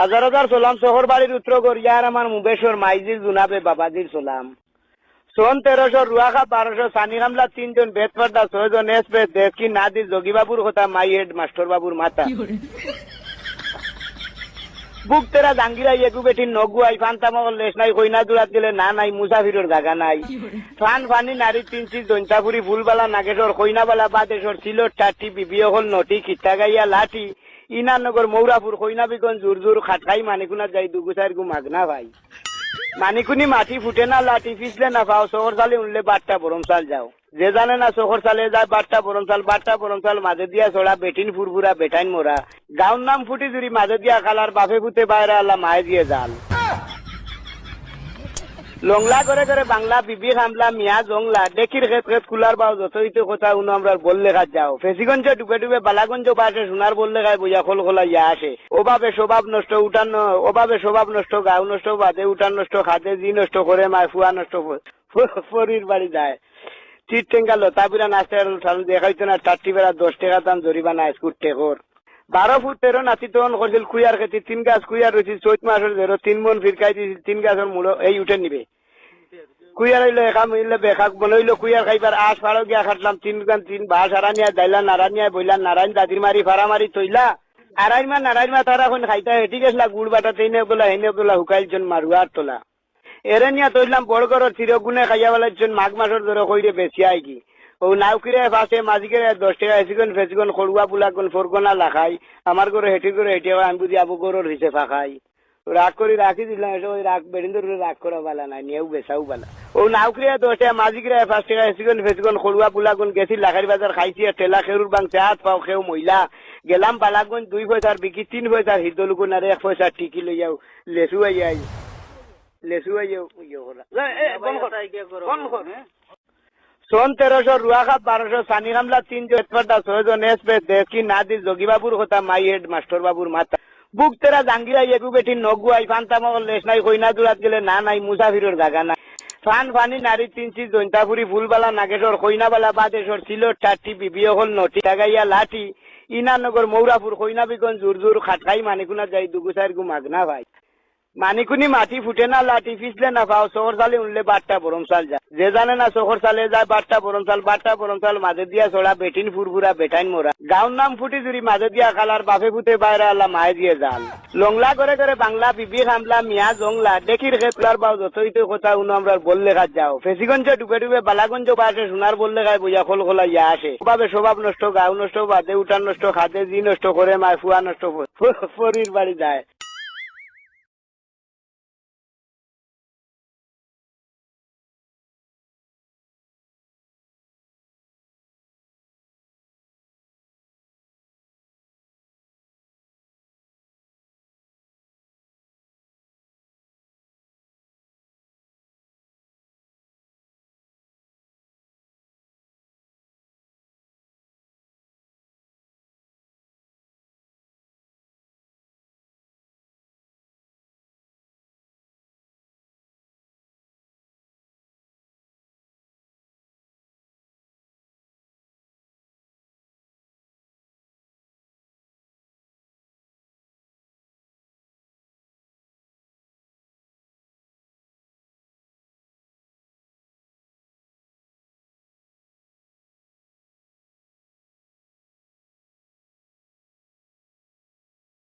হাজার হাজার সোলাম শহর বাড়ির উত্তর গড়িয়ার আমার মুবেশ্বর মাইজির জুনাবে বাবাজির সোলাম সোন তেরোশো রুয়াখা বারোশো সানি হামলা তিনজন বেতফার্দা ছয়জন এস বেদ দেশকি নাদির যোগীবাবুর কথা মাই হেড মাস্টার বাবুর মাথা বুক তেরা জাঙ্গিরা এগু বেটি নগু আই ফান্তা মগল লেস নাই কইনা দুরাত গেলে না নাই মুসাফিরের জাগা নাই। ফান ফানি নারী তিনচি দৈন্তাপুরি ফুলবালা নাগেশ্বর কইনাবালা বাদেশ্বর সিলট চারটি বিবিয় হল নটি কিত্তা গাইয়া লাঠি। ইনানগর মৌরাপুর কইনাবিগঞ্জ জোর জোর খাটকাই মানিকুনা যাই দুগুসার গু মাগনা ভাই। মানিকুনি মাটি ফুটে না, লাঠি ফিসলে না, পাও শহর চালে উনলে বাট্টা বরম সাল যাও। যে জানে না শহর চালে যায় বাট্টা বরম সাল বাট্টা বরম সাল মাঝে দিয়া চড়া বেটিন ফুরফুরা বেটাইন মোরা গাউন নাম ফুটি জুড়ি মাঝে দিয়া খালার বাফে ফুটে বাইরে আল্লাহ মায়ে দিয়ে জাল। লংলা করে করে বাংলা বিবি হামলা, মিয়া জংলা দেখির খেত খেত কুলার বাও যতই তো কথা উনো আমরা বললে কাজ যাও। ফেসিগঞ্জে ডুবে ডুবে বালাগঞ্জ বাসে সোনার বললে গায়ে বইয়া খোল খোলা ইয়া আসে ওভাবে স্বভাব নষ্ট উঠান ওভাবে স্বভাব নষ্ট, গাও নষ্ট বাদে উঠান নষ্ট, খাদে জি নষ্ট করে মায় ফুয়া নষ্ট ফরির বাড়ি যায়। চিট টেঙ্গা লতা বিরা নাচতে দেখাইতো না চারটি বেড়া দশ টাকা দাম জরিমানা স্কুট টেকর বারো ফুট তেরো তখন করছিল কুইয়ার খেতে, তিন গাছ কুইয়ার রয়েছিল চৈত মাসের ধরো তিন মন ফিরকাই দিয়েছিল তিন গাছের মূল এই উঠে নিবে। কুইয়ার হইল একা মিললে বেকাক বনইলো কুইয়ার খাইবার আশ ফাড়ো গিয়া খাটলাম, তিন গান, তিন বাস আরানিয়া দাইলা নারানিয়া বইলা নারায়ণ দাদির মারি ফাড়া মারি তৈলা আড়াইমা নারায়ণমা তারা এখন খাইতা হেঁটি গেছিলা গুড় বাটা তেইনে বলা হেনে বলা হুকাইলজন মারুয়ার তোলা। এরে নিয়া তৈলাম বড় করো চিরগুনে খাইয়া বেলাইছন মাঘ মাসের ধরে কইরে বেশি আই কি। ও নাউকিরে ফাঁসে মাঝিকে দশ টাকা এসিগন ফেসিগন খড়ুয়া পুলাগন ফোরগনা লাখাই আমার করে হেঁটি করে হেঁটে আমি বুঝি আবু গরুর হিসে ফাঁকাই রাগ করে রাখি দিলাম এসে ওই রাগ বেড়িন রাগ করা বালা নাই নিয়েও বেসাও বালা ও নাউকরিয়া দশ টাকা মাঝিকে পাঁচ টাকা এসিগন ফেসিগন খড়ুয়া পুলাগন গেছি লাখারি বাজার খাইছি ঠেলা খেরুর বাংছে হাত পাও খেও মহিলা গেলাম বালাগঞ্জ দুই পয়সার বিকি তিন পয়সার হিদলুকুন আর এক পয়সার টিকি লইয়াও লেসু আইয়াই লেসু আইয়াও ইয়ে করা এ, বন্ধ কর, বন্ধ কর। সন তেরোশো রুয়াখা বারোশো সানি হামলা তিনজন এসপার্দা ছয়জন এস বেদ দেশকি নাদির যোগীবাবুর কথা মাই হেড মাস্টার বাবুর মাথা বুক তেরা জাঙ্গিরা এগু বেটি নগু আই লেস নাই কইনা দুরাত গেলে না নাই মুসাফিরের ফান ফানি নারী তিনচি ফুলবালা নাগেশ্বর কইনাবালা বাদেশ্বর হল, নটি টাগাইয়া লাঠি ইনানগর মৌরাপুর কইনাবিগঞ্জ জোর জোর মানিকুনা যাই দুগুসার গু মাগনা ভাই। মানিকুনি মাটি ফুটে না লাঠি ফিসলে না পাও শহর সালে উনলে বাট্টা বরম সাল যায় যে জানে না শহর সালে যায় বাট্টা বরম সাল বাট্টা বরম সাল মাঝে দিয়া ছড়া বেটিন ফুরফুরা বেটাইন মোরা গাউন নাম ফুটি জুড়ি মাঝে দিয়া খালার বাপে ফুতে বাইরে আল্লাহ মায়ে দিয়ে জাল লংলা করে করে বাংলা বিবি হামলা মিয়া জংলা দেখির খেতলার বাও যতই তো কথা উনো আমরা বললে কাজ যাও ফেসিগঞ্জে ডুবে ডুবে বালাগঞ্জ বাসে সোনার বললে গায়ে বইয়া খোল খোলা ইয়া আসে ওভাবে স্বভাব নষ্ট গাও নষ্ট বাদে উঠান নষ্ট খাদে জি নষ্ট করে মায় ফুয়া নষ্ট ফরির বাড়ি যায়